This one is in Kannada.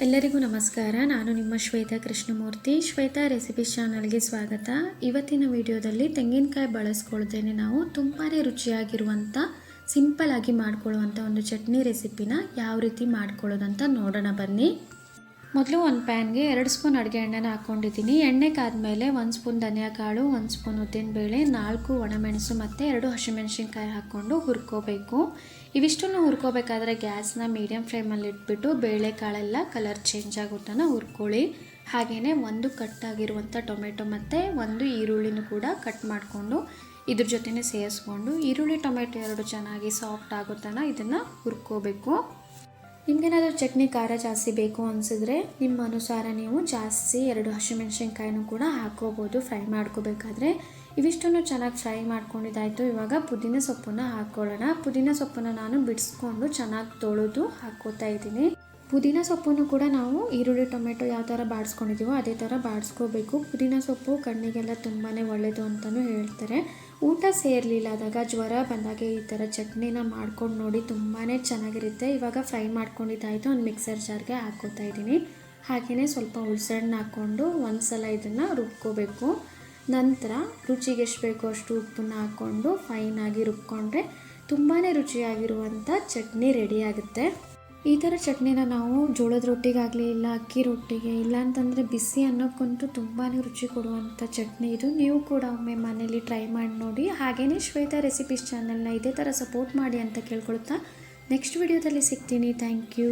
ಎಲ್ಲರಿಗೂ ನಮಸ್ಕಾರ. ನಾನು ನಿಮ್ಮ ಶ್ವೇತಾ ಕೃಷ್ಣಮೂರ್ತಿ. ಶ್ವೇತಾ ರೆಸಿಪಿ ಚಾನಲ್ಗೆ ಸ್ವಾಗತ. ಇವತ್ತಿನ ವಿಡಿಯೋದಲ್ಲಿ ತೆಂಗಿನಕಾಯಿ ಬಳಸ್ಕೊಳ್ದೇನೆ ನಾವು. ತುಂಬಾ ರುಚಿಯಾಗಿರುವಂಥ, ಸಿಂಪಲ್ ಆಗಿ ಮಾಡ್ಕೊಳ್ಳುವಂಥ ಒಂದು ಚಟ್ನಿ ರೆಸಿಪಿನ ಯಾವ ರೀತಿ ಮಾಡ್ಕೊಳ್ಳೋದಂತ ನೋಡೋಣ ಬನ್ನಿ. ಮೊದಲು ಒಂದು ಪ್ಯಾನ್ಗೆ ಎರಡು ಸ್ಪೂನ್ ಅಡುಗೆ ಎಣ್ಣೆನ ಹಾಕ್ಕೊಂಡಿದ್ದೀನಿ ಎಣ್ಣೆ ಕಾದ್ಮೇಲೆ ಒಂದು ಸ್ಪೂನ್ ಧನಿಯಾ ಕಾಳು ಒಂದು ಸ್ಪೂನ್ ಉದ್ದಿನಬೇಳೆ, ನಾಲ್ಕು ಒಣಮೆಣಸು ಮತ್ತು ಎರಡು ಹಸಿಮೆಣಸಿನ್ಕಾಯಿ ಹಾಕ್ಕೊಂಡು ಹುರ್ಕೋಬೇಕು. ಇವಿಷ್ಟನ್ನು ಹುರ್ಕೋಬೇಕಾದ್ರೆ ಗ್ಯಾಸ್ನ ಮೀಡಿಯಮ್ ಫ್ಲೇಮಲ್ಲಿ ಇಟ್ಬಿಟ್ಟು ಬೇಳೆ ಕಾಳೆಲ್ಲ ಕಲರ್ ಚೇಂಜ್ ಆಗೋ ತನಕ ಹುರ್ಕೊಳ್ಳಿ. ಹಾಗೆಯೇ ಒಂದು ಕಟ್ ಆಗಿರುವಂಥ ಟೊಮೆಟೊ ಮತ್ತು ಒಂದು ಈರುಳ್ಳಿನೂ ಕೂಡ ಕಟ್ ಮಾಡಿಕೊಂಡು ಇದ್ರ ಜೊತೆನೇ ಸೇರಿಸ್ಕೊಂಡು ಈರುಳ್ಳಿ ಟೊಮೆಟೊ ಎರಡು ಚೆನ್ನಾಗಿ ಸಾಫ್ಟ್ ಆಗೋ ತನಕ ಇದನ್ನು ಹುರ್ಕೋಬೇಕು. ನಿಮಗೇನಾದರೂ ಚಟ್ನಿ, ಖಾರ ಜಾಸ್ತಿ ಬೇಕು ಅನಿಸಿದ್ರೆ ನಿಮ್ಮ ಅನುಸಾರ ನೀವು ಜಾಸ್ತಿ ಎರಡು ಹಸಿಮೆಣ್ಸಿನ್ಕಾಯಿನೂ ಕೂಡ ಹಾಕ್ಕೋಬೋದು, ಫ್ರೈ ಮಾಡ್ಕೋಬೇಕಾದ್ರೆ. ಇವಿಷ್ಟನ್ನು ಚೆನ್ನಾಗಿ ಫ್ರೈ ಮಾಡ್ಕೊಂಡಿದ್ದಾಯಿತು. ಇವಾಗ ಪುದೀನ ಸೊಪ್ಪನ್ನು ಹಾಕ್ಕೊಳ್ಳೋಣ. ಪುದೀನ ಸೊಪ್ಪನ್ನು ನಾನು ಬಿಡಿಸ್ಕೊಂಡು ಚೆನ್ನಾಗಿ ತೊಳೆದು ಹಾಕ್ಕೋತಾ ಇದ್ದೀನಿ. ಪುದೀನ ಸೊಪ್ಪನ್ನು ಕೂಡ ನಾವು ಈರುಳ್ಳಿ, ಟೊಮೆಟೊ ಯಾವ ಥರ ಬಾಡಿಸ್ಕೊಂಡಿದ್ದೀವೋ ಅದೇ ಥರ ಬಾಡಿಸ್ಕೋಬೇಕು. ಪುದೀನ ಸೊಪ್ಪು ಕಣ್ಣಿಗೆಲ್ಲ ತುಂಬಾ ಒಳ್ಳೆಯದು ಅಂತಲೂ ಹೇಳ್ತಾರೆ. ಊಟ ಸೇರಲಿಲ್ಲ ಆದಾಗ ಜ್ವರ ಬಂದಾಗ ಈ ಥರ ಚಟ್ನಿನ ಮಾಡ್ಕೊಂಡು ನೋಡಿ ತುಂಬಾ ಚೆನ್ನಾಗಿರುತ್ತೆ. ಇವಾಗ ಫ್ರೈ ಮಾಡ್ಕೊಂಡಿದ್ದಾಯಿತು ಒಂದು ಮಿಕ್ಸರ್ ಜಾರ್ಗೆ ಹಾಕ್ಕೋತಾ ಇದ್ದೀನಿ. ಹಾಗೆಯೇ ಸ್ವಲ್ಪ ಹುಳ್ಸಣ್ಣ ಹಾಕ್ಕೊಂಡು ಒಂದು ಸಲ ಇದನ್ನು ರುಬ್ಕೋಬೇಕು. ನಂತರ ರುಚಿಗೆ ಎಷ್ಟು ಬೇಕೋ ಅಷ್ಟು ಉಪ್ಪನ್ನ ಹಾಕ್ಕೊಂಡು ಫೈನಾಗಿ ರುಬ್ಕೊಂಡ್ರೆ ತುಂಬಾ ರುಚಿಯಾಗಿರುವಂಥ ಚಟ್ನಿ ರೆಡಿ ಆಗುತ್ತೆ. ಈ ಥರ ಚಟ್ನಿನ ನಾವು ಜೋಳದ ರೊಟ್ಟಿಗಾಗಲಿ ಇಲ್ಲ ಅಕ್ಕಿ ರೊಟ್ಟಿಗೆ ಇಲ್ಲ ಅಂತಂದರೆ ಬಿಸಿ ಅನ್ನೋಕ್ಕಂತೂ ತುಂಬಾ ರುಚಿ ಕೊಡುವಂಥ ಚಟ್ನಿ ಇದು. ನೀವು ಕೂಡ ಒಮ್ಮೆ ಮನೇಲಿ ಟ್ರೈ ಮಾಡಿ ನೋಡಿ. ಹಾಗೆಯೇ ಶ್ವೇತಾ ರೆಸಿಪೀಸ್ ಚಾನಲ್ನ ಇದೇ ಥರ ಸಪೋರ್ಟ್ ಮಾಡಿ ಅಂತ ಕೇಳ್ಕೊಳ್ತಾ ನೆಕ್ಸ್ಟ್ ವಿಡಿಯೋದಲ್ಲಿ ಸಿಗ್ತೀನಿ. Thank you.